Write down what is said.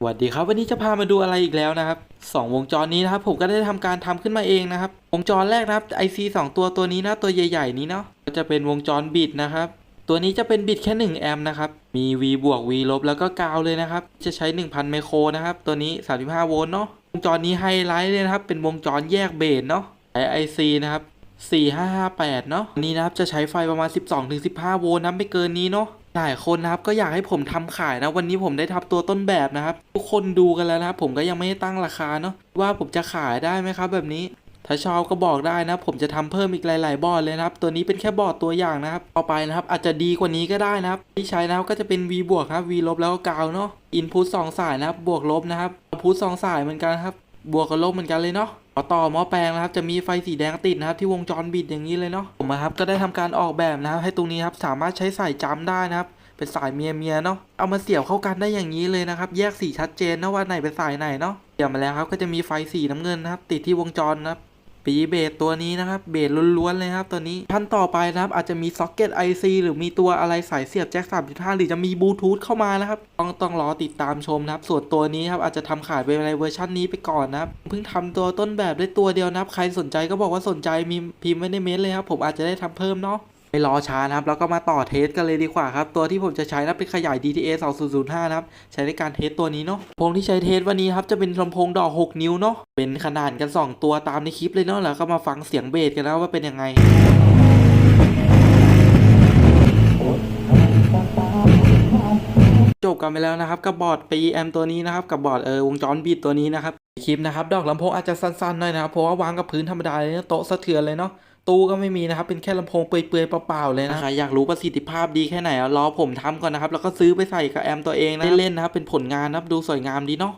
สวัสดีครับวันนี้จะพามาดูอะไรอีกแล้วนะครับสองวงจรนี้นะครับผมก็ได้ทำการทำขึ้นมาเองนะครับ วงจรแรกนะครับ IC 2 ตัวตัวนี้นะตัวใหญ่ ๆ นี้เนาะก็จะเป็นวงจรบิดนะครับ ตัวนี้จะเป็นบิดแค่ 1 แอมป์นะครับ มี V บวก V ลบแล้วก็กาวเลยนะครับ จะใช้ 1000 ไมโครนะครับ ตัวนี้ 35 โวลต์เนาะวงจรนี้ไฮไลท์เลยนะครับ เป็นวงจรแยกเบสเนาะใช้ IC นะครับ4558เนาะอันนี้นะครับจะใช้ไฟประมาณ 12-15 โวลต์นะไม่เกินนี้เนาะ หลายคนนะครับก็อยากให้ผมทำขายนะวันนี้ผมได้ทำตัวต้นแบบนะครับ ทุกคนดูกันแล้วนะครับผมก็ยังไม่ได้ตั้งราคาเนาะว่าผมจะขายได้ไหมครับ แบบนี้ถ้าชอบก็บอกได้นะ ผมจะทำเพิ่มอีกหลาย ๆ บอร์ดเลยนะครับ ตัวนี้เป็นแค่บอร์ดตัวอย่างนะครับต่อไปนะครับ อาจจะดีกว่านี้ก็ได้นะครับ ที่ใช้นะครับก็จะเป็น V บวกครับ V ลบแล้วก็กาวเนาะอินพุตสองสายนะครับบวกลบนะครับพุตสองสายเหมือนกันครับ บวกกับลบเหมือนกันเลยเนาะ ต่อหม้อแปลงนะครับจะมีไฟสีแดงติดนะครับที่วงจรบิดอย่างนี้เลยเนาะผมนะครับก็ได้ทำการออกแบบนะครับ ให้ตรงนี้ครับสามารถใช้สายจำได้นะครับเป็นสายเมียเมียเนาะเอามาเสียบเข้ากันได้อย่างนี้เลยนะครับ แยกสีชัดเจนนะว่าไหนเป็นสายไหนเนาะเสียบมาแล้วครับก็จะมีไฟสีน้ำเงินนะครับ ติดที่วงจรนะครับ ปีเบสตัวนี้นะครับเบสล้วนๆเลยครับตัวนี้พันต่อไปนะครับอาจจะมีซ็อกเก็ต IC หรือมีตัวอะไรสายเสียบแจ็ค3.5 หรือจะมีบลูทูธเข้ามานะครับต้องต้องรอติดตามชมนะครับส่วนตัวนี้ครับอาจจะทำขายไปในเวอร์ชันนี้ไปก่อนนะครับเพิ่งทำตัวต้นแบบได้ตัวเดียวนะครับใครสนใจก็บอกว่าสนใจมีพิมพ์ไว้ในเมนเลยครับผมอาจจะได้ทำเพิ่มเนาะ ไม่รอช้านะครับ แล้วก็มาต่อเทสกันเลยดีกว่าครับ ตัวที่ผมจะใช้นะเป็นขยาย DTA 2005 นะครับ ใช้ในการเทสตัวนี้เนาะพงที่ใช้เทสวันนี้ครับ จะเป็นลำโพงดอก 6 นิ้วเนาะ เป็นขนาดกัน 2 ตัวตามในคลิปเลยเนาะ แล้วก็มาฟังเสียงเบสกันนะว่าเป็นยังไงจบกันไปแล้วนะครับกับบอร์ด PEM ตัวนี้นะครับกับบอร์ดเออวงจรบิดตัวนี้นะครับคลิปนะครับดอกลำโพงอาจจะสั้นๆหน่อยนะครับเพราะว่าวางกับพื้นธรรมดาเลยนะโต๊ะสะเทือนเลยเนาะ ตู้ก็ไม่มีนะครับ เป็นแค่ลำโพงเปลือยๆเปล่าๆเลยนะใครอยากรู้ประสิทธิภาพดีแค่ไหนอะรอผมทำก่อนนะครับ แล้วก็ซื้อไปใส่กับแอมตัวเองนะเล่นๆนะครับเป็นผลงานนะครับดูสวยงามดีเนาะ